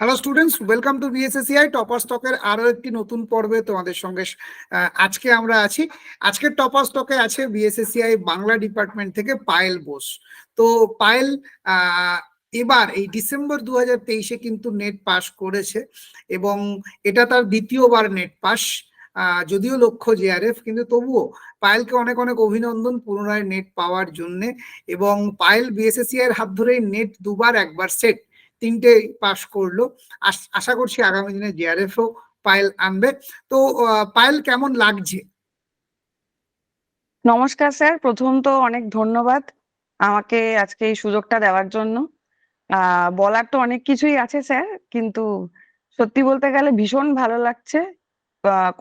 Hello students welcome to BSACI topper স্টকের আরও একটি নতুন পর্বে তোমাদের সঙ্গে আজকে আমরা আছি। আজকের টপার স্টকে আছে বিএসএসিআই বাংলা ডিপার্টমেন্ট থেকে পায়েল বোস। তো পায়েল এবার এই ডিসেম্বর দু হাজার তেইশে কিন্তু নেট পাস করেছে এবং এটা তার দ্বিতীয়বার নেট পাস যদিও লক্ষ্য জেআরএফ কিন্তু তবুও পায়েলকে অনেক অনেক অভিনন্দন পুনরায় নেট পাওয়ার জন্যে এবং পায়েল বিএসএসিআই এর হাত ধরেই নেট দুবার একবার সেট তিনটে পাস করল। আশা করছি আগামী দিনে জেআরএফ ও পায়েল আনবে। তো পায়েল কেমন লাগছে? নমস্কার স্যার, প্রথম তো অনেক ধন্যবাদ আমাকে আজকে এই সুযোগটা দেওয়ার জন্য। বলার তো অনেক কিছুই আছে স্যার, কিন্তু সত্যি বলতে গেলে ভীষণ ভালো লাগছে।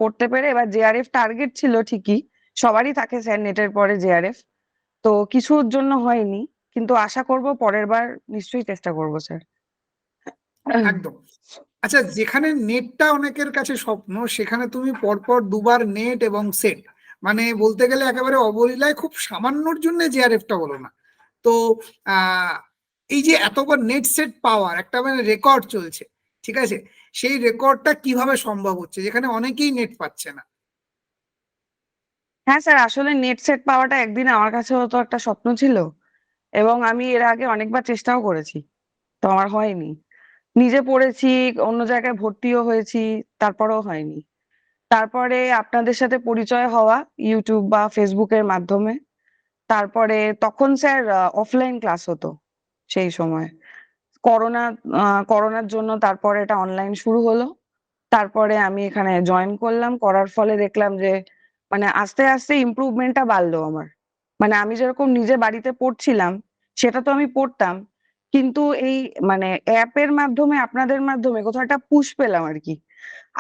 করতে পেরে এবার জেআরএফ টার্গেট ছিল ঠিকই, সবারই থাকে স্যার নেটের পরে জেআরএফ তো কিছুর জন্য হয়নি, কিন্তু আশা করব পরের বার নিশ্চয়ই চেষ্টা করব স্যার। একদম। আচ্ছা যেখানে নেটটা অনেকের কাছে স্বপ্ন, সেখানে তুমি পরপর দুবার নেট এবং সেট মানে বলতে গেলে একেবারে অবলীলায় খুব সামান্যর জন্য জেআরএফটা বলো না। তো এই যে এতবার নেট সেট পাওয়ার একটা মানে রেকর্ড চলছে, ঠিক আছে? সেই রেকর্ডটা কীভাবে সম্ভব হচ্ছে? যেখানে অনেকেই নেট পাচ্ছে না। হ্যাঁ স্যার, আসলে নেট সেট পাওয়াটা একদিন আমার কাছেও তো একটা স্বপ্ন ছিল। এবং আমি এর আগে অনেকবার চেষ্টাও করেছি। তো আমার হয়নি। নিজে পড়েছি, অন্য জায়গায় ভর্তিও হয়েছি, তারপরেও হয়নি। তারপরে আপনাদের সাথে পরিচয় হওয়া ইউটিউব বা ফেসবুকের মাধ্যমে। তারপরে তখন স্যার অফলাইন ক্লাস হতো সেই সময়। করোনা করোনার জন্য তারপরে এটা অনলাইন শুরু হলো। তারপরে আমি এখানে জয়েন করলাম। করার ফলে দেখলাম যে মানে আস্তে আস্তে ইমপ্রুভমেন্টটা বাড়লো আমার। মানে আমি যেরকম নিজে বাড়িতে পড়ছিলাম, সেটা তো আমি পড়তাম কিন্তু এই মানে অ্যাপের মাধ্যমে আপনাদের মাধ্যমে কোথাও একটা পুশ পেলাম আর কি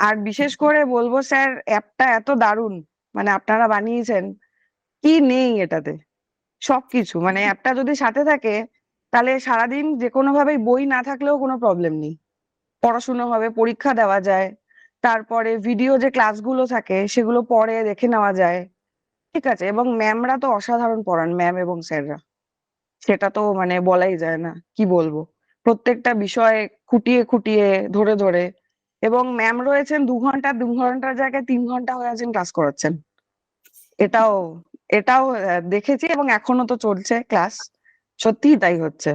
আর বিশেষ করে বলব স্যার অ্যাপটা এত দারুণ মানে আপনারা বানিয়েছেন কি নেই এটাতে? সবকিছু মানে অ্যাপটা যদি সাথে থাকে তাহলে সারাদিন যে কোনো ভাবেই বই না থাকলেও কোনো প্রবলেম নেই। পড়াশুনো হবে পরীক্ষা দেওয়া যায় তারপরে ভিডিও যে ক্লাসগুলো থাকে সেগুলো পরে দেখে নেওয়া যায়। ঠিক আছে এবং ম্যামরা তো অসাধারণ পড়ান ম্যাম এবং স্যাররা। সেটা তো মানে বলাই যায় না, কি বলব? প্রত্যেকটা বিষয়ে খুঁটিয়ে খুঁটিয়ে, ধরে ধরে। এবং ম্যাম রয়েছেন দু ঘণ্টা, দু ঘণ্টার জায়গায় তিন ঘণ্টা হয়ে আছেন ক্লাস করাচ্ছেন। এটাও এটাও দেখেছি এবং এখনও তো চলছে ক্লাস সত্যিই তাই হচ্ছে।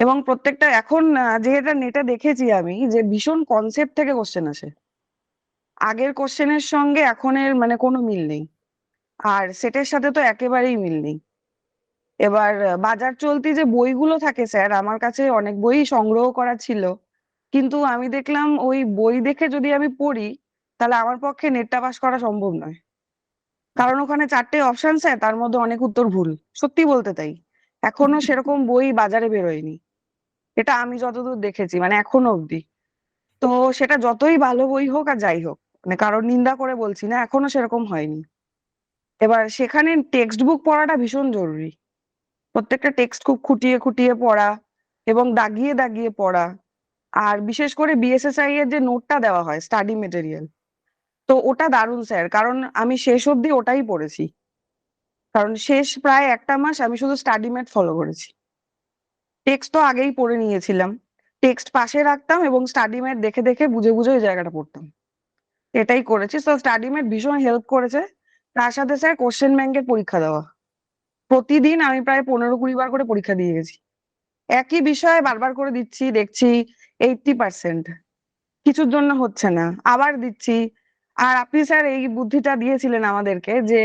এবং প্রত্যেকটা, এখন যেটা নেটে দেখেছি আমি যে ভীষণ কনসেপ্ট থেকে কোশ্চেন আসে। আগের কোশ্চেনের সঙ্গে এখনের মানে কোনো মিল নেই। আর সেটের সাথে তো একেবারেই মিল নেই। এবার বাজার চলতি যে বইগুলো থাকে স্যার, আমার কাছে অনেক বই সংগ্রহ করা ছিল। কিন্তু আমি দেখলাম ওই বই দেখে যদি আমি পড়ি, তাহলে আমার পক্ষে নেটটা পাস করা সম্ভব নয়। কারণ ওখানে চারটে অপশন স্যার, তার মধ্যে অনেক উত্তর ভুল। সত্যি বলতে তাই। এখনও সেরকম বই বাজারে বেরোয়নি। এটা আমি যতদূর দেখেছি মানে এখনও অবধি। তো সেটা যতই ভালো বই হোক আর যাই হোক মানে কারোর নিন্দা করে বলছি না, এখনও সেরকম হয়নি। এবার সেখানে টেক্সট বুক পড়াটা ভীষণ জরুরি। প্রত্যেকটা টেক্সট খুব খুঁটিয়ে খুঁটিয়ে পড়া এবং দাগিয়ে দাগিয়ে পড়া। আর বিশেষ করে বিএসএসআই এর যে নোটটা দেওয়া হয় স্টাডি মেটেরিয়াল তো ওটা দারুণ স্যার কারণ আমি শেষ অবধি ওটাই পড়েছি। কারণ শেষ প্রায় একটা মাস আমি শুধু স্টাডি ম্যাট ফলো করেছি। টেক্সট তো আগেই পড়ে নিয়েছিলাম। টেক্সট পাশে রাখতাম এবং স্টাডি ম্যাট দেখে দেখে বুঝে বুঝে ওই জায়গাটা পড়তাম। এটাই করেছি। তো স্টাডি ম্যাট ভীষণ হেল্প করেছে। তার সাথে স্যার কোশ্চেন ব্যাংকের পরীক্ষা দেওয়া। প্রতিদিন আমি প্রায় পনেরো কুড়ি বার করে পরীক্ষা দিয়ে গেছি। একই বিষয়ে বারবার করে দিচ্ছি, দেখছি এইটটি পার্সেন্ট কিছুর জন্য হচ্ছে না, আবার দিচ্ছি। আর আপনি স্যার এই বুদ্ধিটা দিয়েছিলেন আমাদেরকে যে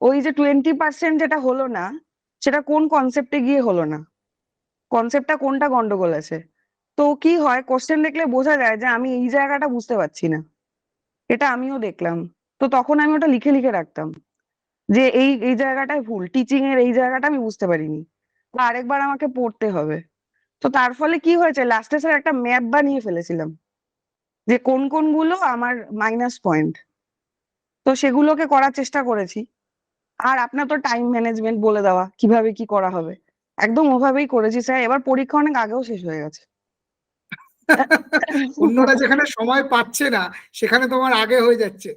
ওই যে টোয়েন্টি পার্সেন্ট যেটা হলো না, সেটা কোন কনসেপ্টে গিয়ে হলো না? কনসেপ্টটা কোনটা গন্ডগোল আছে? তো কি হয় কোশ্চেন দেখলে বোঝা যায় যে আমি এই জায়গাটা বুঝতে পারছি না। এটা আমিও দেখলাম। তো তখন আমি ওটা লিখে লিখে রাখতাম। যে এই এই জায়গাটায় ভুল টিচিং এর এই জায়গাটা আমি বুঝতে পারিনি। বা আরেকবার আমাকে পড়তে হবে। তো তার ফলে কি হয়েছে লাস্টে স্যার একটা ম্যাপ বানিয়ে ফেলেছিলাম, যে কোন, কোনগুলো আমার মাইনাস পয়েন্ট তো সেগুলোকে করার চেষ্টা করেছি। আর আপনার তো টাইম ম্যানেজমেন্ট বলে দেওয়া, কীভাবে কি করা হবে। একদম ওভাবেই করেছি স্যার এবার পরীক্ষা অনেক আগেও শেষ হয়ে গেছে। অন্যরা যেখানে সময় পাচ্ছে না, সেখানে তোমার আগে হয়ে যাচ্ছে।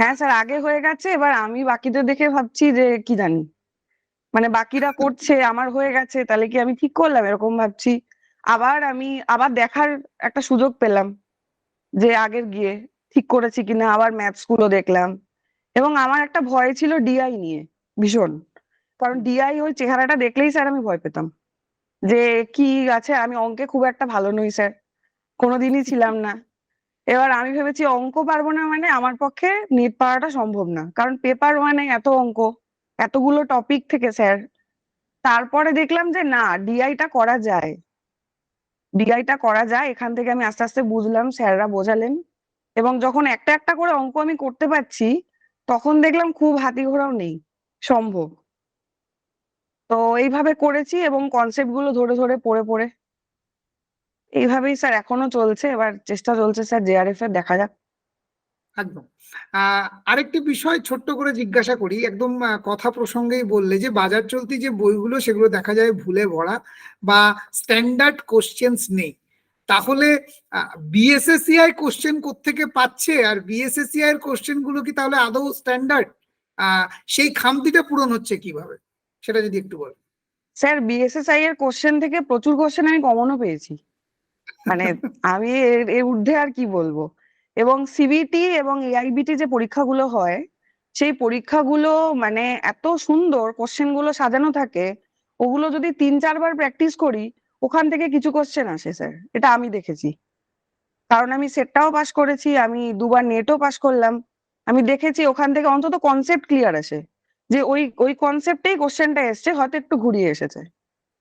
হ্যাঁ স্যার আগে হয়ে গেছে এবার আমি বাকিদের দেখে ভাবছি যে কি জানি। মানে বাকিরা করছে আমার হয়ে গেছে তাহলে কি আমি ঠিক করলাম? এরকম ভাবছি। আবার আমি আবার দেখার একটা সুযোগ পেলাম যে আগের গিয়ে ঠিক করেছি কিনা আবার ম্যাথসগুলো দেখলাম। এবং আমার একটা ভয় ছিল ডিআই নিয়ে ভীষণ। কারণ ডিআই ওই চেহারাটা দেখলেই স্যার আমি ভয় পেতাম। যে কি আছে আমি অঙ্কে খুব একটা ভালো নই স্যার। কোনোদিনই ছিলাম না। এবার আমি ভেবেছি অঙ্ক পারব না মানে আমার পক্ষে নেট পাওয়াটা সম্ভব না। কারণ পেপার ওয়ানে এত অঙ্ক, এতগুলো টপিক থেকে স্যার তারপরে দেখলাম যে না ডিআইটা করা যায়। ডিআইটা করা যায়, এখান থেকে আমি আস্তে আস্তে বুঝলাম, স্যাররা বোঝালেন। এবং যখন একটা একটা করে অঙ্ক আমি করতে পারছি, তখন দেখলাম খুব হাতি ঘোড়াও নেই, সম্ভব। তো এইভাবে করেছি এবং কনসেপ্টগুলো ধরে ধরে পড়ে পড়ে এইভাবেই স্যার এখনও চলছে এবার চেষ্টা চলছে স্যার জেআরএফ এর দেখা যাক। একদম। আরেকটি বিষয় ছোট্ট করে জিজ্ঞাসা করি একদম কথা প্রসঙ্গেই বললে যে বাজার চলতি যে বইগুলো সেগুলো দেখা যায় ভুলে ভরা বা স্ট্যান্ডার্ড কোশ্চেন্স নেই। তাহলে বিএসএসসিআই কোশ্চেন কোত্থেকে পাচ্ছে? আর বিএসএসসিআই এর কোশ্চেনগুলো কি তাহলে আদৌ স্ট্যান্ডার্ড সেই খামতিটা পূরণ হচ্ছে কীভাবে? সেটা যদি একটু বল স্যার বিএসএসআই এর কোশ্চেন থেকে প্রচুর কোশ্চেন আমি কমনও পেয়েছি। মানে আমি এর ঊর্ধ্বে আর কি বলব? এবং সিবিটি এবং এআইবিটি যে পরীক্ষাগুলো হয়, সেই পরীক্ষাগুলো মানে এত সুন্দর কোশ্চেনগুলো সাজানো থাকে, ওগুলো যদি তিন, চারবার প্র্যাকটিস করি, ওখান থেকে কিছু কোশ্চেন আসে স্যার এটা আমি দেখেছি। কারণ আমি সেটটাও পাস করেছি, আমি দুবার নেটও পাস করলাম। আমি দেখেছি ওখান থেকে অন্তত কনসেপ্ট ক্লিয়ার আসে। যে ওই ওই কনসেপ্টেই কোশ্চেনটা এসছে, হয়তো একটু ঘুরিয়ে এসেছে।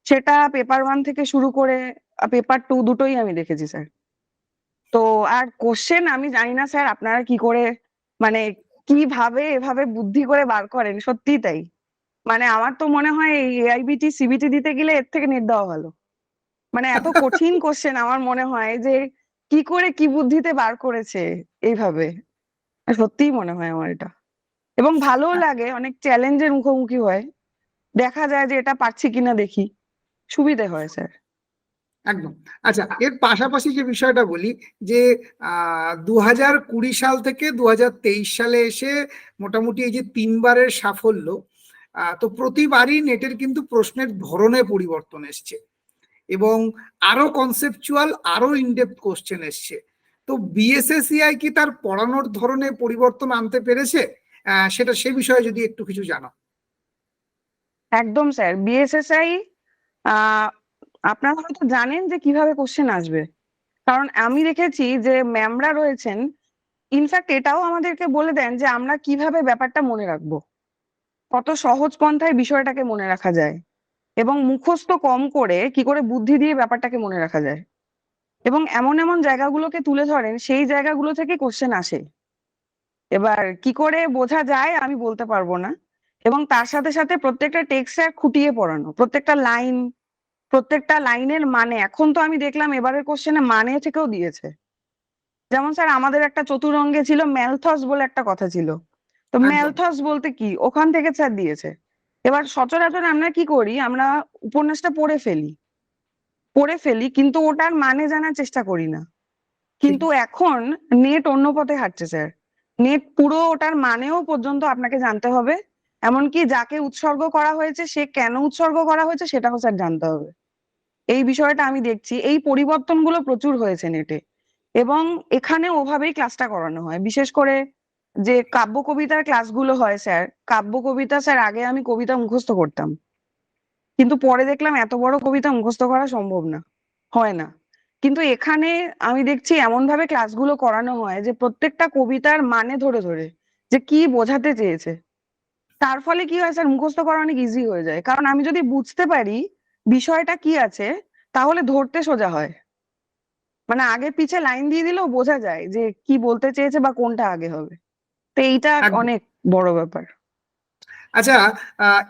সেটা পেপার ওয়ান থেকে শুরু করে পেপার টু দুটোই আমি দেখেছি স্যার তো আর কোশ্চেন আমি জানি না স্যার আপনারা কি করে মানে কীভাবে এভাবে বুদ্ধি করে বার করেন? সত্যি তাই। মানে আমার তো মনে হয় এই এআইবিটি সিবিটি দিতে গেলে এর থেকে নেট দেওয়া ভালো। মানে এত কঠিন কোশ্চেন আমার মনে হয় যে কি করে কি বুদ্ধিতে বার করেছে এইভাবে? সত্যিই মনে হয় আমার এটা। এবং ভালোও লাগে অনেক চ্যালেঞ্জের মুখোমুখি হয়। দেখা যায় যে এটা পারছি কিনা দেখি। সুবিধে হয় স্যার। একদম। আচ্ছা এর পাশাপাশি যে বিষয়টা বলি যে দু হাজার কুড়ি সাল থেকে দু তেইশ সালে এসে মোটামুটি এই যে তিনবারের সাফল্য তো প্রতিবারই নেটের কিন্তু প্রশ্নের ধরনে পরিবর্তন এসছে এবং আরও কনসেপচুয়াল আরও ইনডেপথ কোশ্চেন এসছে। তো বিএসএসিআই কি তার পড়ানোর ধরনে পরিবর্তন আনতে পেরেছে? সেটা সে বিষয়ে যদি একটু কিছু জানো। একদম স্যার। বিএসএসআই আপনারা হয়তো জানেন যে কীভাবে কোশ্চেন আসবে। কারণ আমি দেখেছি যে ম্যামরা রয়েছেন ইনফ্যাক্ট এটাও আমাদেরকে বলে দেন যে আমরা কীভাবে ব্যাপারটা মনে রাখব। কত সহজ পন্থায় বিষয়টাকে মনে রাখা যায় এবং মুখস্থ কম করে কি করে বুদ্ধি দিয়ে ব্যাপারটাকে মনে রাখা যায়। এবং এমন এমন জায়গাগুলোকে তুলে ধরেন, সেই জায়গাগুলো থেকে কোশ্চেন আসে। এবার কি করে বোঝা যায় আমি বলতে পারব না। এবং তার সাথে সাথে প্রত্যেকটা টেক্সট খুঁটিয়ে পড়ানো, প্রত্যেকটা লাইন প্রত্যেকটা লাইনের মানে এখন তো আমি দেখলাম এবারের কোশ্চেনে মানে থেকেও দিয়েছে। যেমন স্যার আমাদের একটা চতুরঙ্গে ছিল ম্যালথস বলে একটা কথা ছিল। তো। ম্যালথস বলতে কি? ওখান থেকে স্যার দিয়েছে। এবার সচরাচর আমরা কি করি? আমরা উপন্যাসটা পড়ে ফেলি। পড়ে ফেলি কিন্তু ওটার মানে জানার চেষ্টা করি না। কিন্তু এখন নেট অন্য পথে হাঁটছে স্যার নেট পুরো ওটার মানেও পর্যন্ত আপনাকে জানতে হবে। এমনকি যাকে উৎসর্গ করা হয়েছে সে কেন উৎসর্গ করা হয়েছে সেটাও স্যার জানতে হবে। এই বিষয়টা আমি দেখছি, এই পরিবর্তনগুলো প্রচুর হয়েছে নেটে এবং এখানে ওভাবেই ক্লাসটা করানো হয়। বিশেষ করে যে কাব্য কবিতার ক্লাসগুলো হয় স্যার কাব্য কবিতা স্যার আগে আমি কবিতা মুখস্থ করতাম। কিন্তু পরে দেখলাম এত বড় কবিতা মুখস্থ করা সম্ভব না, হয় না। কিন্তু এখানে আমি দেখছি এমন ভাবে ক্লাসগুলো করানো হয় যে প্রত্যেকটা কবিতার মানে ধরে ধরে, যে কি বোঝাতে চেয়েছে। তার ফলে কি হয় স্যার মুখস্থ করা অনেক ইজি হয়ে যায়। কারণ আমি যদি বুঝতে পারি বিষয়টা কি আছে? তাহলে ধরতে সোজা হয়। মানে আগে পিছে লাইন দিয়ে দিলেও বোঝা যায় যে কি বলতে চেয়েছে বা কোনটা আগে হবে। তো এইটা অনেক বড় ব্যাপার। আচ্ছা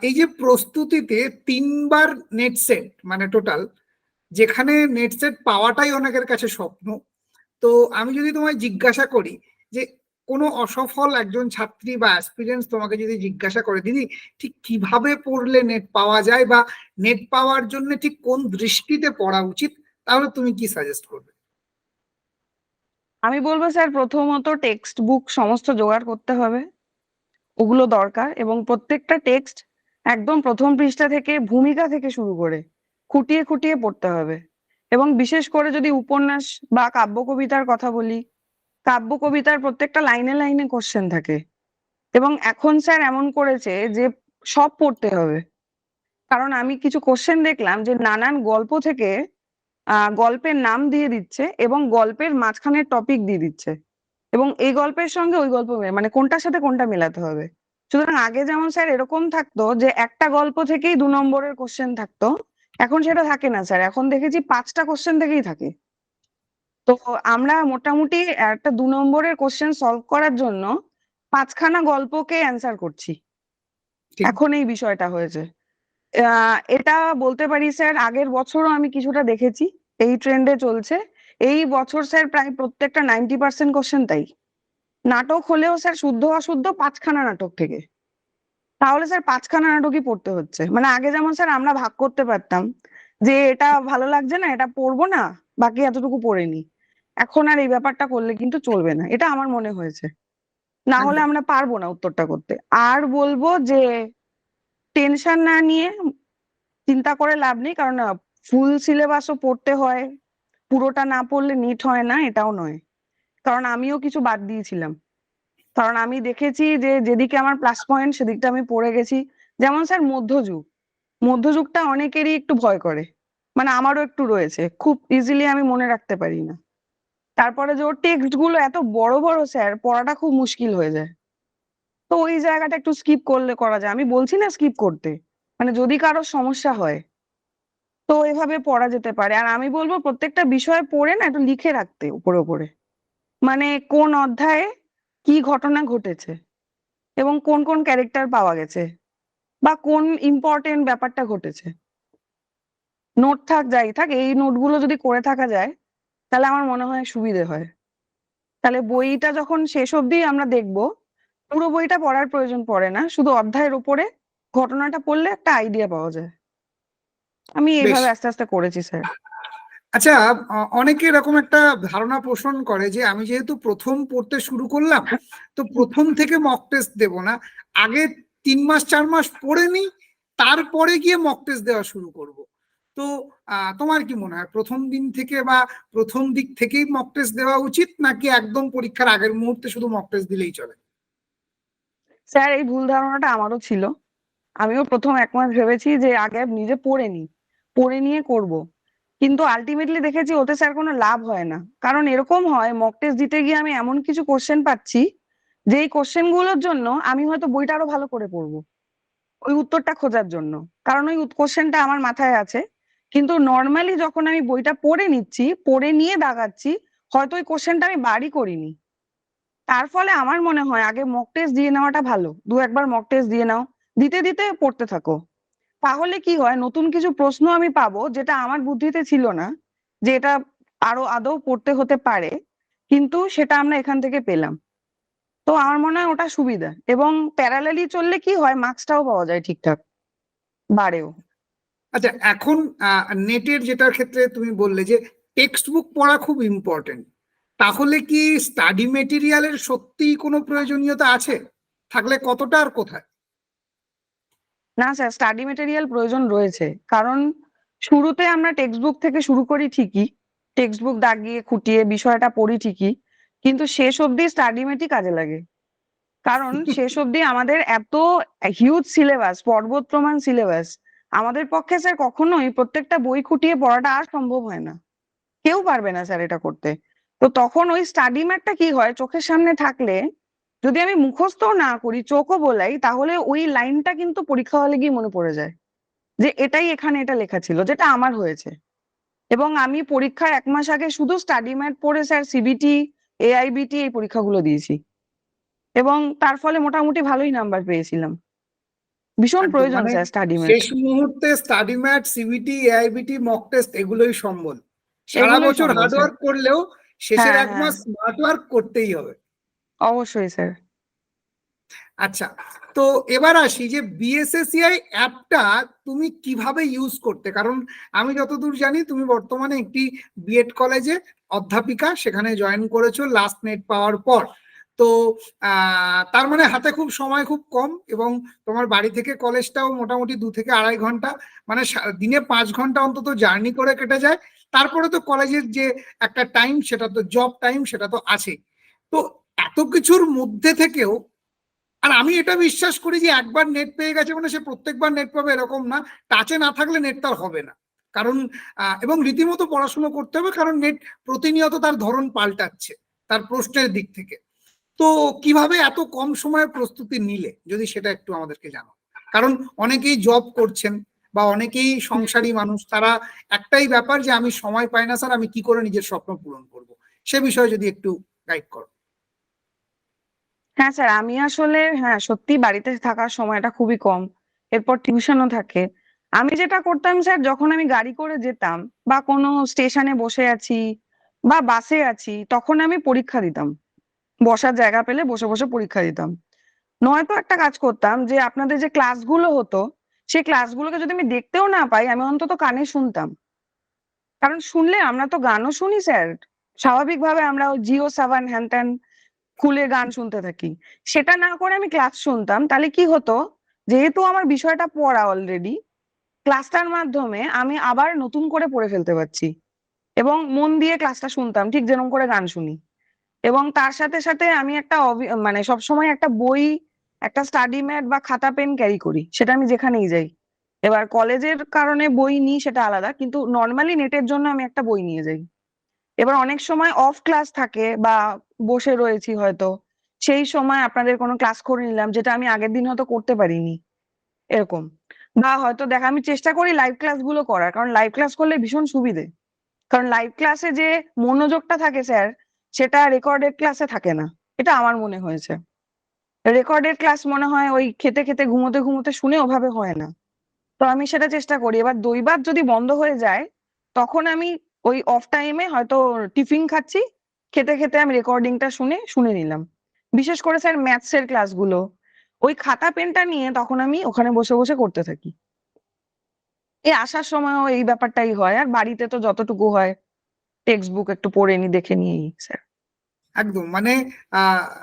এই যে প্রস্তুতিতে তিনবার নেট সেট মানে টোটাল যেখানে নেট সেট পাওয়াটাই অনেকের কাছে স্বপ্ন। তো আমি যদি তোমায় জিজ্ঞাসা করি যে কোনো অসফল একজন ছাত্রী বা অ্যাসপিরিয়েন্স তোমাকে যদি জিজ্ঞাসা করে, দিদি, ঠিক কীভাবে পড়লে নেট পাওয়া যায় বা নেট পাওয়ার জন্য ঠিক কোন দৃষ্টিতে পড়া উচিত? তাহলে তুমি কি সাজেস্ট করবে? আমি বলব স্যার, প্রথমত টেক্সট বুক সমস্ত জোগাড় করতে হবে। ওগুলো দরকার এবং প্রত্যেকটা টেক্সট একদম প্রথম পৃষ্ঠা থেকে ভূমিকা থেকে শুরু করে খুঁটিয়ে খুঁটিয়ে পড়তে হবে। এবং বিশেষ করে যদি উপন্যাস বা কাব্য কবিতার কথা বলি কাব্য কবিতার প্রত্যেকটা লাইনে লাইনে কোশ্চেন থাকে। এবং এখন স্যার এমন করেছে যে সব পড়তে হবে। কারণ আমি কিছু কোশ্চেন দেখলাম যে নানান গল্প থেকে গল্পের নাম দিয়ে দিচ্ছে এবং গল্পের মাঝখানের টপিক দিয়ে দিচ্ছে। এবং এই গল্পের সঙ্গে ওই গল্প মানে কোনটার সাথে কোনটা মেলাতে হবে? সুতরাং আগে যেমন স্যার এরকম থাকতো যে একটা গল্প থেকেই দু নম্বরের কোশ্চেন থাকতো, এখন সেটা থাকে না স্যার এখন দেখেছি পাঁচটা কোশ্চেন থেকেই থাকে। তো আমরা মোটামুটি একটা দু নম্বরের কোশ্চেন সলভ করার জন্য পাঁচখানা গল্পকে অ্যান্সার করছি। এখন এই বিষয়টা হয়েছে। এটা বলতে পারি স্যার আগের বছরও আমি কিছুটা দেখেছি এই ট্রেন্ডে চলছে। এই বছর স্যার প্রায় প্রত্যেকটা নাইনটি পার্সেন্ট কোশ্চেন তাই। নাটক হলেও স্যার শুদ্ধ অশুদ্ধ পাঁচখানা নাটক থেকে। তাহলে স্যার পাঁচখানা নাটকই পড়তে হচ্ছে। মানে আগে যেমন স্যার আমরা ভাগ করতে পারতাম যে এটা ভালো লাগছে না এটা পড়ব না বাকি এতটুকু পড়ে নি। এখন আর এই ব্যাপারটা করলে কিন্তু চলবে না এটা আমার মনে হয়েছে। না হলে আমরা পারব না উত্তরটা করতে। আর বলব যে টেনশন না নিয়ে চিন্তা করে লাভ নেই কারণ ফুল সিলেবাসও পড়তে হয়। পুরোটা না পড়লে নিট হয় না এটাও নয়। কারণ আমিও কিছু বাদ দিয়েছিলাম। কারণ আমি দেখেছি যে যেদিকে আমার প্লাস পয়েন্ট সেদিকটা আমি পড়ে গেছি। যেমন স্যার মধ্যযুগ। মধ্যযুগটা অনেকেরই একটু ভয় করে। মানে আমারও একটু রয়েছে। খুব ইজিলি আমি মনে রাখতে পারি না। তারপরে যে ওর টেক্সটগুলো এত বড় বড় স্যার পড়াটা খুব মুশকিল হয়ে যায়। তো ওই জায়গাটা একটু স্কিপ করলে করা যায়। আমি বলছি না স্কিপ করতে। মানে যদি কারোর সমস্যা হয়, তো এভাবে পড়া যেতে পারে। আর আমি বলব প্রত্যেকটা বিষয় পড়ে না, একটু লিখে রাখতে উপরে উপরে। মানে কোন অধ্যায়ে কি ঘটনা ঘটেছে এবং কোন কোন ক্যারেক্টার পাওয়া গেছে। বা কোন ইম্পর্টেন্ট ব্যাপারটা ঘটেছে? নোট থাক যাই থাক এই নোটগুলো যদি করে থাকা যায় তাহলে আমার মনে হয় সুবিধে হয়। তাহলে বইটা যখন শেষ অবধি আমরা দেখব পুরো বইটা পড়ার প্রয়োজন পড়ে না শুধু অধ্যায়ের উপরে ঘটনাটা পড়লে একটা আইডিয়া পাওয়া যায়। আমি এইভাবে আস্তে আস্তে করেছি স্যার। আচ্ছা অনেকে এরকম একটা ধারণা পোষণ করে যে আমি যেহেতু প্রথম পড়তে শুরু করলাম তো প্রথম থেকে মক টেস্ট দেব না আগে তিন মাস, চার মাস পড়ে নি, তারপরে গিয়ে মক টেস্ট দেওয়া শুরু করব। তো তোমার কি মনে হয়, প্রথম দিন থেকে বা প্রথম দিক থেকেই মক টেস্ট দেওয়া উচিত, নাকি একদম পরীক্ষার আগের মুহূর্তে শুধু মক টেস্ট দিলেই চলে? স্যার, এই ভুল ধারণাটা আমারও ছিল। আমিও প্রথম এক মাস ভেবেছি যে আগে নিজে পড়ে নি, পড়ে নিয়ে করব। কিন্তু আলটিমেটলি দেখেছি ওতে স্যার কোনো লাভ হয় না। কারণ এরকম হয় মক টেস্ট দিতে গিয়ে আমি এমন কিছু কোশ্চেন পাচ্ছি যে এই কোশ্চেনগুলোর জন্য আমি হয়তো বইটা আরও ভালো করে পড়ব। ওই উত্তরটা খোঁজার জন্য। কারণ ওই কোশ্চেনটা আমার মাথায় আছে। কিন্তু নর্মালি যখন আমি বইটা পড়ে নিচ্ছি, পড়ে নিয়ে দাগাচ্ছি, হয়তো ওই কোশ্চেনটা আমি বাড়ি করিনি। তার ফলে আমার মনে হয় আগে মক টেস্ট দিয়ে নেওয়াটা ভালো। দু একবার মক টেস্ট দিয়ে নাও। দিতে দিতে পড়তে থাকো। তাহলে কি হয়? নতুন কিছু প্রশ্ন আমি পাবো যেটা আমার বুদ্ধিতে ছিল না, যে এটা আরও আদৌ পড়তে হতে পারে। কিন্তু সেটা আমরা এখান থেকে পেলাম। তো আমার মনে হয় ওটা সুবিধা। এবং প্যারালালি চললে কি হয়? মার্কসটাও পাওয়া যায় ঠিকঠাক বাড়েও আচ্ছা এখন নেটের যেটার ক্ষেত্রে তুমি বললে যে টেক্সট বুক পড়া খুব ইম্পর্টেন্ট তাহলে কি স্টাডি মেটেরিয়ালের সত্যিই কোনো প্রয়োজনীয়তা আছে? থাকলে কতটা আর কোথায়? না স্যার স্টাডি মেটেরিয়াল প্রয়োজন রয়েছে। কারণ শুরুতে আমরা টেক্সট বুক থেকে শুরু করি ঠিকই টেক্সট বুক দাগিয়ে খুঁটিয়ে বিষয়টা পড়ি ঠিকই। কিন্তু শেষ অবধি স্টাডি মেটই কাজে লাগে। কারণ শেষ অবধি আমাদের এত হিউজ সিলেবাস পর্বত প্রমাণ সিলেবাস আমাদের পক্ষে স্যার কখনোই প্রত্যেকটা বই খুঁটিয়ে পড়াটা আর সম্ভব হয় না। কেউ পারবে না স্যার এটা করতে। তো তখন ওই স্টাডি ম্যাটটা কি হয়? চোখের সামনে থাকলে যদি আমি মুখস্থ না করি চোখও বলাই তাহলে ওই লাইনটা কিন্তু পরীক্ষা হলে গিয়ে মনে পড়ে যায় যে এটাই এখানে এটা লেখা ছিল যেটা আমার হয়েছে। এবং আমি পরীক্ষার এক মাস আগে শুধু স্টাডি ম্যাট পড়ে স্যার সিবিটি এআইবিটি এই পরীক্ষাগুলো দিয়েছি। এবং তার ফলে মোটামুটি ভালোই নাম্বার পেয়েছিলাম। ভীষণ প্রয়োজন মানে স্যার স্টাডি ম্যাট শেষ মুহূর্তে study mat CBT AIBT mock test এগুলোই সম্বল। সারা বছর হার্ড ওয়ার্ক করলেও শেষের হ্যাঁ, এক হ্যাঁ। মাস স্মার্ট ওয়ার্ক করতেই হবে। অবশ্যই স্যার। আচ্ছা তো এবার আসি যে বিএসএসিআই অ্যাপটা তুমি কীভাবে ইউজ করতে? কারণ আমি যতদূর জানি তুমি বর্তমানে একটি বিএড কলেজে অধ্যাপিকা, সেখানে জয়েন করেছ লাস্ট নেট পাওয়ার পর। তো তার মানে হাতে খুব সময় খুব কম এবং তোমার বাড়ি থেকে কলেজটাও মোটামুটি দু থেকে আড়াই ঘণ্টা মানে দিনে পাঁচ ঘণ্টা অন্তত জার্নি করে কেটে যায়। তারপরে তো কলেজের যে একটা টাইম সেটা তো জব টাইম সেটা তো আছে তো এত কিছুর মধ্যে থেকেও আর আমি এটা বিশ্বাস করি যে একবার নেট পেয়ে গেছে মানে সে প্রত্যেকবার নেট পাবে, এরকম না। টাচে না থাকলে নেট তার হবে না। কারণ এবং রীতিমতো পড়াশোনা করতে হবে, কারণ নেট প্রতিনিয়ত তার ধরন পাল্টাচ্ছে, তার প্রশ্নের দিক থেকে। তো কীভাবে এত কম সময়ে প্রস্তুতি নিলে? যদি সেটা একটু আমাদেরকে জানো কারণ অনেকেই জব করছেন বা অনেকেই সংসারী মানুষ, তারা একটাই ব্যাপার যে, আমি সময় পাই না, স্যার, আমি কি করে নিজের স্বপ্ন পূরণ করব? সে বিষয়ে যদি একটু গাইড করো। হ্যাঁ স্যার, আমি আসলে হ্যাঁ সত্যি বাড়িতে থাকার সময়টা খুবই কম। এরপর টিউশনও থাকে। আমি যেটা করতাম স্যার, যখন আমি গাড়ি করে যেতাম বা কোনো স্টেশনে বসে আছি বা বাসে আছি, তখন আমি পরীক্ষা দিতাম। বসার জায়গা পেলে বসে বসে পরীক্ষা দিতাম। নয়তো একটা কাজ করতাম যে, আপনাদের যে ক্লাসগুলো হতো, সেই ক্লাসগুলোকে যদি আমি দেখতেও না পাই, আমি অন্তত কানে শুনতাম। কারণ শুনলে আমরা তো গানও শুনি স্যার। স্বাভাবিকভাবে আমরা জিও সাবান, হ্যান ত্যান খুলে গান শুনতে থাকি। সেটা না করে আমি ক্লাস শুনতাম। তাহলে কি হতো? যেহেতু আমার বিষয়টা পড়া অলরেডি ক্লাসটার মাধ্যমে আমি আবার নতুন করে পড়ে ফেলতে পারছি। এবং মন দিয়ে ক্লাসটা শুনতাম, ঠিক যেরকম করে গান শুনি। এবং তার সাথে সাথে আমি একটা মানে সবসময় একটা বই, একটা স্টাডি ম্যাট বা খাতা পেন ক্যারি করি। সেটা আমি যেখানেই যাই। এবার কলেজের কারণে বই নিই, সেটা আলাদা। কিন্তু নর্মালি নেটের জন্য আমি একটা বই নিয়ে যাই। এবার অনেক সময় অফ ক্লাস থাকে বা বসে রয়েছি হয়তো, সেই সময় আপনাদের কোনো ক্লাস করে নিলাম, যেটা আমি আগের দিন হয়তো করতে পারিনি, এরকম। বা হয়তো দেখা, আমি চেষ্টা করি লাইভ ক্লাসগুলো করার, কারণ লাইভ ক্লাস করলে ভীষণ সুবিধে। কারণ লাইভ ক্লাসে যে মনোযোগটা থাকে স্যার সেটা রেকর্ডেড ক্লাসে থাকে না। এটা আমার মনে হয়েছে। রেকর্ডেড ক্লাস মনে হয় ওই খেতে খেতে, ঘুমোতে ঘুমোতে শুনে ওভাবে হয় না। তো আমি সেটা চেষ্টা করি। এবার দৈবাত যদি বন্ধ হয়ে যায়, তখন আমি ওই অফ টাইমে হয়তো টিফিন খাচ্ছি খেতে খেতে আমি রেকর্ডিংটা শুনে শুনে নিলাম। বিশেষ করে স্যার ম্যাথস এর ক্লাসগুলো ওই খাতা পেনটা নিয়ে তখন আমি ওখানে বসে বসে করতে থাকি। এই আসার সময়ও এই ব্যাপারটাই হয়। আর বাড়িতে তো যতটুকু হয় টেক্সট বুক একটু পড়ে নি দেখে নিই স্যার একদম। মানে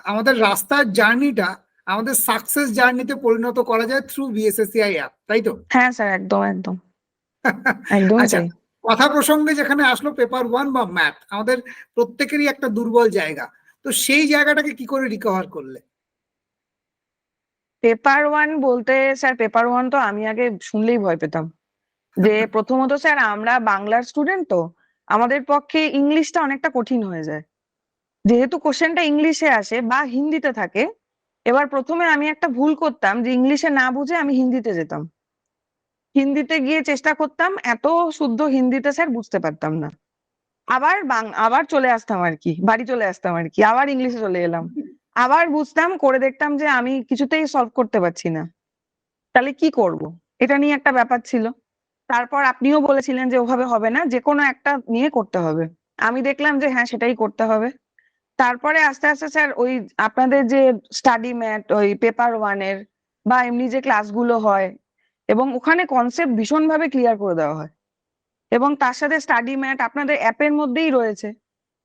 আমাদের রাস্তার জার্নিটা আমাদের সাকসেস জার্নিতে পরিণত করা যায় থ্রু বিএসএসসিআই অ্যাপ তাই তো? হ্যাঁ স্যার একদম একদম। একদম আচ্ছা কথা প্রসঙ্গে যেখানে আসলো পেপার ওয়ান বা ম্যাথ আমাদের প্রত্যেকেরই একটা দুর্বল জায়গা। তো সেই জায়গাটাকে কি করে রিকভার করলে? পেপার ওয়ান বলতে স্যার পেপার ওয়ান তো আমি আগে শুনলেই ভয় পেতাম। যে প্রথমত স্যার আমরা বাংলার স্টুডেন্ট তো আমাদের পক্ষে ইংলিশটা অনেকটা কঠিন হয়ে যায়। যেহেতু কোশ্চেনটা ইংলিশে আসে বা হিন্দিতে থাকে এবার প্রথমে আমি একটা ভুল করতাম যে ইংলিশে না বুঝে আমি হিন্দিতে যেতাম। হিন্দিতে গিয়ে চেষ্টা করতাম, এত শুদ্ধ হিন্দিতে স্যার বুঝতে পারতাম না। আবার আবার চলে আসতাম আর কি, বাড়ি চলে আসতাম আর কি, আবার ইংলিশে চলে এলাম। আবার বুঝতাম, করে দেখতাম যে আমি কিছুতেই সলভ করতে পারছি না। তাহলে কি করব? এটা নিয়ে একটা ব্যাপার ছিল। তারপর আপনিও বলেছিলেন যে ওভাবে হবে না, যে কোনো একটা নিয়ে করতে হবে। আমি দেখলাম যে হ্যাঁ সেটাই করতে হবে। তারপরে আস্তে আস্তে স্যার ওই আপনাদের যে স্টাডি ম্যাট ওই পেপার ওয়ানের বা এমনি যে ক্লাসগুলো হয় এবং ওখানে কনসেপ্ট ভীষণভাবে ক্লিয়ার করে দেওয়া হয়। এবং তার সাথে স্টাডি ম্যাট আপনাদের অ্যাপের মধ্যেই রয়েছে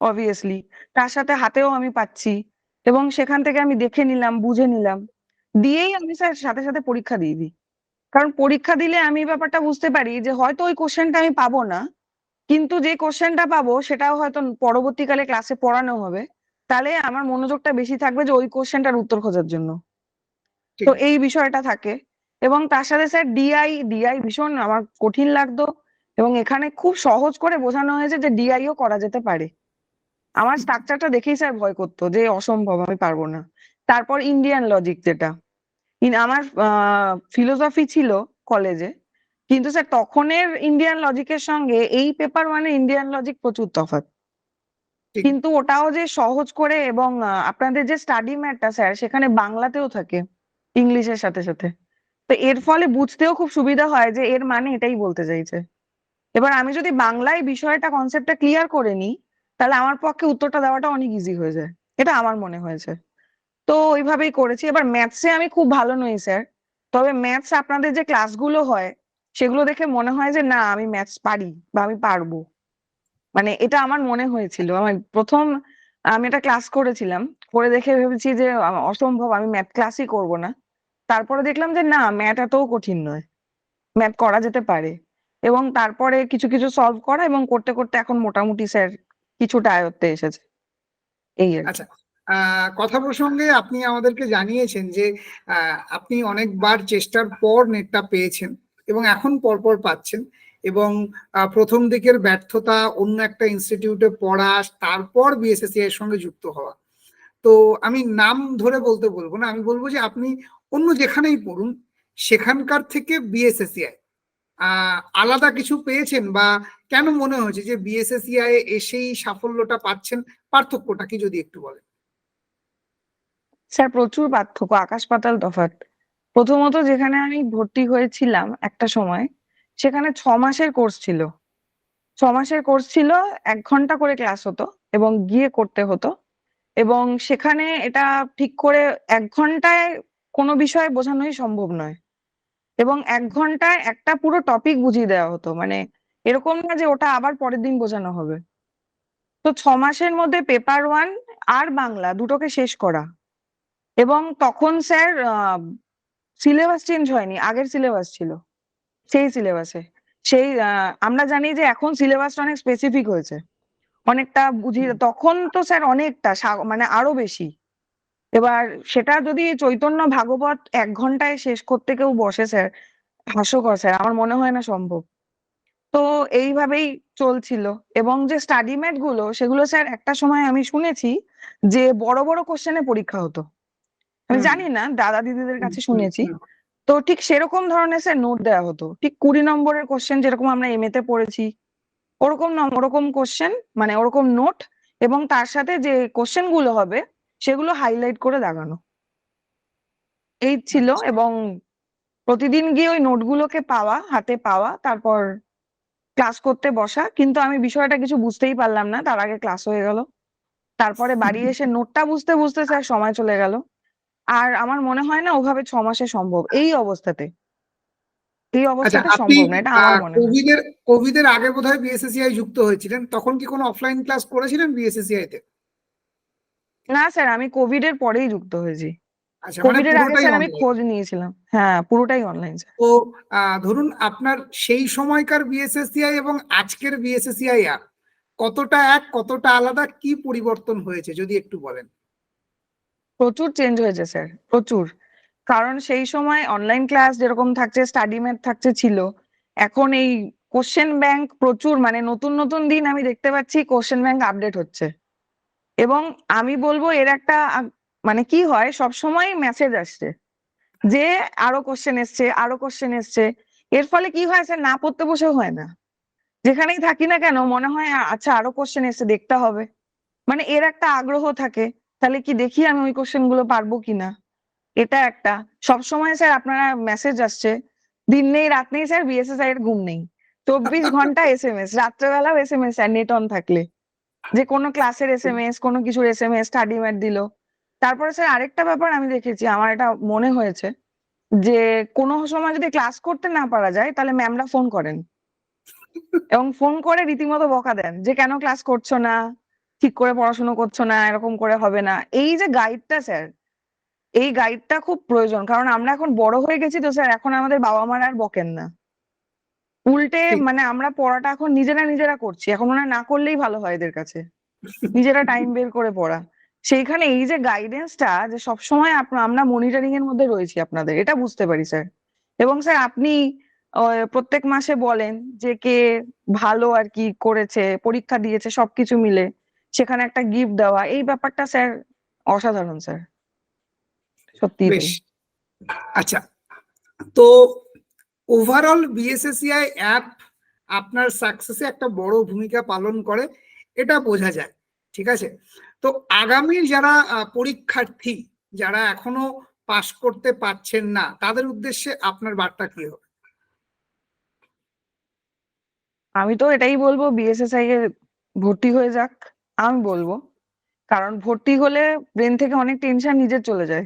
অবভিয়াসলি তার সাথে হাতেও আমি পাচ্ছি। এবং সেখান থেকে আমি দেখে নিলাম বুঝে নিলাম। দিয়েই আমি স্যার সাথে সাথে পরীক্ষা দিয়ে দিই। কারণ পরীক্ষা দিলে আমি এই ব্যাপারটা বুঝতে পারি যে হয়তো ওই কোশ্চেনটা আমি পাবো না। কিন্তু যে কোশ্চেনটা পাবো সেটাও হয়তো পরবর্তীকালে ক্লাসে পড়ানো হবে। তাহলে আমার মনোযোগটা বেশি থাকবে যে ওই কোশ্চেনটার উত্তর খোঁজার জন্য। তো এই বিষয়টা থাকে। এবং তার সাথে স্যার ডিআই ডিআই ভীষণ আমার কঠিন লাগতো এবং এখানে খুব সহজ করে বোঝানো হয়েছে যে ডিআইও করা যেতে পারে। আমার স্ট্রাকচারটা দেখেই স্যার ভয় করতো যে অসম্ভব আমি পারব না। তারপর ইন্ডিয়ান লজিক যেটা। আমার ফিলোসফি ছিল কলেজে কিন্তু স্যার তখনের ইন্ডিয়ান লজিকের সঙ্গে এই পেপার ওয়ানে ইন্ডিয়ান লজিক প্রচুর তফাৎ। কিন্তু ওটাও যে সহজ করে এবং আপনাদের যে স্টাডি ম্যাটটা স্যার সেখানে বাংলাতেও থাকে ইংলিশের সাথে সাথে। তো এর ফলে বুঝতেও খুব সুবিধা হয় যে এর মানে এটাই বলতে চাইছে। এবার আমি যদি বাংলায় বিষয়টা কনসেপ্টটা ক্লিয়ার করে নিই, তাহলে আমার পক্ষে উত্তরটা দেওয়াটা অনেক ইজি হয়ে যায়। এটা আমার মনে হয়েছে। তো ওইভাবেই করেছি। এবার ম্যাথসে আমি খুব ভালো নই স্যার তবে ম্যাথস আপনাদের যে ক্লাসগুলো হয়, সেগুলো দেখে মনে হয় যে না, আমি ম্যাথস পারি বা আমি পারব। মানে এটা আমার মনে হয়েছিল। আমার প্রথম আমি একটা ক্লাস করেছিলাম। করে দেখে ভেবেছি যে অসম্ভব, আমি ম্যাথ ক্লাসই করব না। তারপরে দেখলাম যে না ম্যাথ এতও কঠিন নয়। ম্যাথ করা যেতে পারে। এবং তারপরে কিছু কিছু সলভ করা এবং করতে করতে এখন মোটামুটি স্যার কিছুটা আয়ত্তে এসেছে। এই। আচ্ছা কথা প্রসঙ্গে আপনি আমাদেরকে জানিয়েছেন যে আপনি অনেকবার চেষ্টার পর নেটটা পেয়েছেন এবং এখন পরপর পাচ্ছেন এবং প্রথম দিকের ব্যর্থতা অন্য একটা ইনস্টিটিউটে পড়া, তারপর বিএসএসসি এর সঙ্গে যুক্ত হওয়া। তো আমি নাম ধরে বলতে বলব না, আমি বলব যে আপনি অন্য যেখানেই পড়ুন, সেখানকার থেকে বিএসএসসিআই আহ, আলাদা কিছু পেয়েছেন বা কেন মনে হয়েছে যে বিএসএসিআই এসেই সাফল্যটা পাচ্ছেন? পার্থক্যটা কি যদি একটু বলেন? স্যার, প্রচুর পার্থক্য, আকাশ পাতাল তফাৎ। প্রথমত যেখানে আমি ভর্তি হয়েছিলাম একটা সময়, সেখানে ছ মাসের কোর্স ছিল। ছ মাসের কোর্স ছিল, এক ঘণ্টা করে ক্লাস হতো এবং গিয়ে করতে হতো। এবং সেখানে এটা ঠিক করে এক ঘন্টায় কোনো বিষয়ে বোঝানোই সম্ভব নয়। এবং এক ঘন্টায় একটা পুরো টপিক বুঝিয়ে দেওয়া হতো। মানে এরকম না যে ওটা আবার পরের দিন বোঝানো হবে। তো ছ মাসের মধ্যে পেপার ওয়ান আর বাংলা দুটোকে শেষ করা। এবং তখন স্যার সিলেবাস চেঞ্জ হয়নি। আগের সিলেবাস ছিল। সেই সিলেবাসে সেই আমরা জানি যে এখন সিলেবাসটা অনেক স্পেসিফিক হয়েছে। অনেকটা বুঝিয়ে তখন তো স্যার অনেকটা মানে আরও বেশি। এবার সেটা যদি চৈতন্য ভাগবত এক ঘন্টায় শেষ করতে কেউ বসে স্যার হাস্যকর স্যার আমার মনে হয় না সম্ভব। তো এইভাবেই চলছিল এবং যে স্টাডি ম্যাটগুলো সেগুলো স্যার একটা সময় আমি শুনেছি যে বড় বড় কোশ্চেনে পরীক্ষা হতো। আমি জানি না দাদা দিদিদের কাছে শুনেছি। তো ঠিক সেরকম ধরনের স্যার নোট দেওয়া হতো। ঠিক কুড়ি নম্বরের কোশ্চেন যেরকম আমরা এম তে পড়েছি ওরকম ওরকম কোশ্চেন মানে ওরকম নোট এবং তার সাথে যে কোশ্চেনগুলো হবে সেগুলো হাইলাইট করে দাগানো এই ছিল আচ্ছা। এবং প্রতিদিন গিয়ে ওই নোটগুলোকে পাওয়া হাতে পাওয়া তারপর ক্লাস করতে বসা। কিন্তু আমি বিষয়টা কিছু বুঝতেই পারলাম না তার আগে ক্লাস হয়ে গেল। তারপরে বাড়ি এসে নোটটা বুঝতে বুঝতে স্যার সময় চলে গেল। আর আমার মনে হয় না ওভাবে ছ মাসে সম্ভব। এই অবস্থাতে। এই আচ্ছা অবস্থাতে সম্ভব না এটা আমার মনে হয়। কোভিডের কোভিডের আগে বোধহয় বিএসএসিআই যুক্ত হয়েছিলেন। তখন কি কোনো অফলাইন ক্লাস করেছিলেন বিএসএসিআই তে না স্যার আমি কোভিড এর পরেই যুক্ত হয়েছি। আচ্ছা মানে কোভিড এর আগে স্যার আমি খোঁজ নিয়েছিলাম। হ্যাঁ পুরোটাই অনলাইন স্যার। তো ধরুন আপনার সেই সময়কার বিএসএসসিআই এবং আজকের বিএসএসসিআই অ্যাপ কতটা এক কতটা আলাদা কি পরিবর্তন হয়েছে যদি একটু বলেন? প্রচুর চেঞ্জ হয়েছে স্যার প্রচুর। কারণ সেই সময় অনলাইন ক্লাস যেরকম থাকছে স্টাডি ম্যাথ থাকছে ছিল এখন এই কোশ্চেন ব্যাংক প্রচুর মানে নতুন নতুন দিন আমি দেখতে পাচ্ছি কোশ্চেন ব্যাংক আপডেট হচ্ছে। এবং আমি বলব এর একটা মানে কি হয় সব সময় মেসেজ আসছে যে আরও কোশ্চেন এসছে আরও কোশ্চেন এসছে। এর ফলে কি হয় স্যার না পড়তে বসেও হয় না। যেখানেই থাকি না কেন মনে হয় আচ্ছা আরও কোশ্চেন এসছে দেখতে হবে। মানে এর একটা আগ্রহ থাকে তাহলে কি দেখি আমি ওই কোশ্চেনগুলো পারব কিনা এটা একটা। সবসময় স্যার আপনারা মেসেজ আসছে। দিন নেই রাত নেই স্যার বিএসএসআই এর ঘুম নেই। চব্বিশ ঘণ্টা S M S রাত্রেবেলাও S M S sir net on থাকলে। যে কোনো ক্লাসের এস এম এস কোনো কিছুর S M S study mat দিল। তারপরে স্যার আরেকটা ব্যাপার আমি দেখেছি আমার এটা মনে হয়েছে যে কোনো সময় যদি ক্লাস করতে না পারা যায় তাহলে ম্যামরা ফোন করেন। এবং ফোন করে রীতিমতো বকা দেন যে কেন ক্লাস করছ না? ঠিক করে পড়াশোনা করছ না? এরকম করে হবে না। এই যে গাইডটা স্যার এই গাইডটা খুব প্রয়োজন কারণ আমরা এখন বড় হয়ে গেছি তো স্যার এখন আমাদের বাবা মারা আর বকেন না। উল্টে মানে আমরা পড়াটা এখন নিজেরা নিজেরা করছি। এখন ওরা না করলেই ভালো হয় এদের কাছে। নিজেরা টাইম বের করে পড়া। সেইখানে এই যে গাইডেন্সটা যে সবসময় আমরা মনিটরিং এর মধ্যে রয়েছি আপনাদের এটা বুঝতে পারি স্যার এবং স্যার আপনি প্রত্যেক মাসে বলেন যে কে ভালো আর কি করেছে পরীক্ষা দিয়েছে সবকিছু মিলে। সেখানে একটা গিফট দেওয়া এই ব্যাপারটা স্যার অসাধারণ স্যার সত্যি আচ্ছা তো ওভারঅল বিএসএসিআই অ্যাপ আপনার সাকসেসে একটা বড় ভূমিকা পালন করে, এটা বোঝা যায়, ঠিক আছে? তো আগামী যারা পরীক্ষার্থী, যারা এখনও পাশ করতে পারছেন না, তাদের উদ্দেশ্যে আপনার বার্তা কি হবে? আমি তো এটাই বলব বিএসএসআই এ ভর্তি হয়ে যাক, আমি বলব। কারণ ভর্তি হলে ব্রেন থেকে অনেক টেনশন নিজের চলে যায়।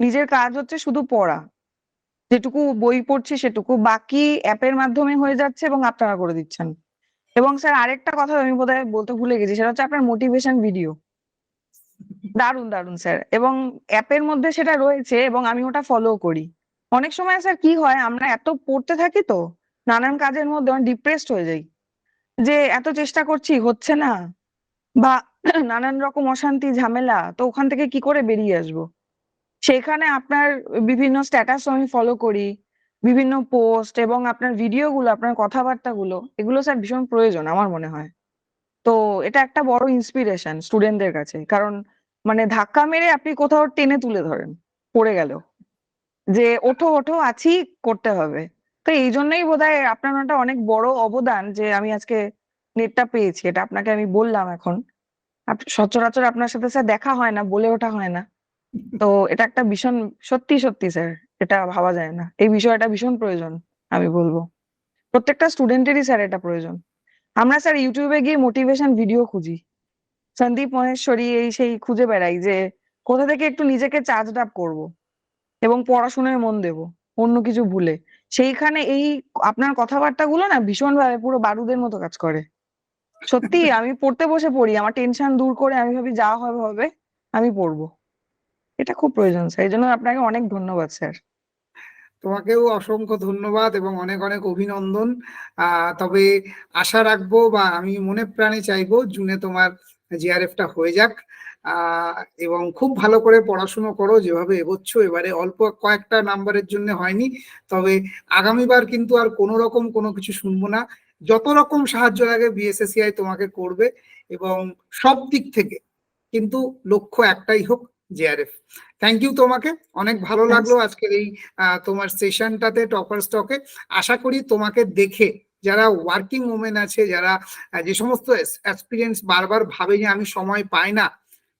নিজের কাজ হচ্ছে শুধু পড়া। যেটুকু বই পড়ছি সেটুকু বাকি অ্যাপের মাধ্যমে হয়ে যাচ্ছে এবং আপনারা করে দিচ্ছেন। এবং স্যার আরেকটা কথা আমি বোধহয় বলতে ভুলে গেছি, সেটা হচ্ছে আপনার মোটিভেশন ভিডিও দারুণ দারুণ স্যার। এবং অ্যাপের মধ্যে সেটা রয়েছে এবং আমি ওটা ফলো করি। অনেক সময় স্যার কি হয়, আমরা এত পড়তে থাকি তো, নানান কাজের মধ্যে ডিপ্রেসড হয়ে যাই। যে এত চেষ্টা করছি, হচ্ছে না, বা নানান রকম অশান্তি, ঝামেলা, তো ওখান থেকে কি করে বেরিয়ে আসব? সেখানে আপনার বিভিন্ন স্ট্যাটাস আমি ফলো করি, বিভিন্ন পোস্ট এবং আপনার ভিডিও গুলো, আপনার কথাবার্তা গুলো, এগুলো স্যার ভীষণ প্রয়োজন আমার মনে হয়। তো এটা একটা বড় ইন্সপিরেশন স্টুডেন্টদের কাছে। কারণ মানে ধাক্কা মেরে আপনি কোথাও টেনে তুলে ধরেন, পড়ে গেল যে ওঠো ওঠো, আছি, করতে হবে। তো এই জন্যই বোধহয় আপনার একটা অনেক বড় অবদান যে আমি আজকে নেটটা পেয়েছি। এটা আপনাকে আমি বললাম এখন। সচরাচর আপনার সাথে স্যার দেখা হয় না, বলে ওঠা হয় না। তো এটা একটা ভীষণ, সত্যি সত্যি স্যার এটা ভাবা যায় না। এই বিষয়টা ভীষণ প্রয়োজন, আমি বলব। প্রত্যেকটা স্টুডেন্টেরই স্যার এটা প্রয়োজন। আমরা স্যার ইউটিউবে গিয়ে মোটিভেশন ভিডিও খুঁজি। সন্দীপ মহেশ্বরী এই সেই খুঁজে বেড়াই যে, কোথা থেকে একটু নিজেকে চার্জ আপ করব এবং পড়াশোনায় মন দেব, অন্য কিছু ভুলে। সেইখানে এই আপনার কথাবার্তা গুলো না ভীষণ ভাবে পুরো বারুদের মতো কাজ করে। সত্যি, আমি পড়তে বসে পড়ি, আমার টেনশন দূর করে আমি ভাবি যা হবে হবে, আমি পড়ব। এটা খুব প্রয়োজন স্যার এই জন্য আপনাকে অনেক ধন্যবাদ স্যার তোমাকেও অসংখ্য ধন্যবাদ এবং অনেক অনেক অভিনন্দন। তবে আশা রাখব বা আমি মনে প্রাণে চাইব জুনে তোমার জিআরএফটা হয়ে যাক। এবং খুব ভালো করে পড়াশুনো করো, যেভাবে এগোচ্ছ। এবারে অল্প কয়েকটা নাম্বারের জন্য হয়নি, তবে আগামীবার কিন্তু আর কোনো রকম কোনো কিছু শুনব না। যত রকম সাহায্য লাগে বিএসএসিআই তোমাকে করবে এবং সব দিক থেকে। কিন্তু লক্ষ্য একটাই হোক জেআরএফ থ্যাংক ইউ তোমাকে অনেক ভালো লাগল আজকের এই তোমার সেশনটাতে টপার স্টকে আশা করি তোমাকে দেখে যারা ওয়ার্কিং ওমেন আছে যারা যে সমস্ত এক্সপিরিয়েন্স বারবার ভাবে যে আমি সময় পাই না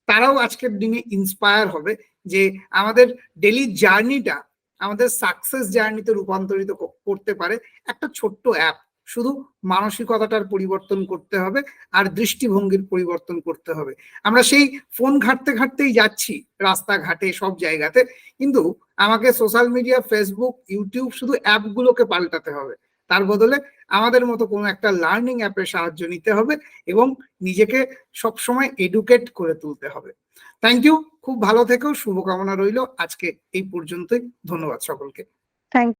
তারাও আজকের দিনে ইন্সপায়ার হবে যে আমাদের ডেলি জার্নিটা আমাদের সাকসেস জার্নিতে রূপান্তরিত করতে পারে একটা ছোট্ট অ্যাপ শুধু মানসিকতাটার পরিবর্তন করতে হবে আর দৃষ্টিভঙ্গির পরিবর্তন করতে হবে। আমরা সেই ফোন ঘাটতে ঘাটতেই যাচ্ছি রাস্তাঘাটে সব জায়গাতে, কিন্তু আমাকে সোশ্যাল মিডিয়া ফেসবুক ইউটিউব শুধু অ্যাপগুলোকে পাল্টাতে হবে। তার বদলে আমাদের মতো কোনো একটা লার্নিং অ্যাপের সাহায্য নিতে হবে এবং নিজেকে সবসময় এডুকেট করে তুলতে হবে। থ্যাংক ইউ খুব ভালো থেকো, শুভকামনা রইল। আজকে এই পর্যন্তই। ধন্যবাদ সকলকে। থ্যাংক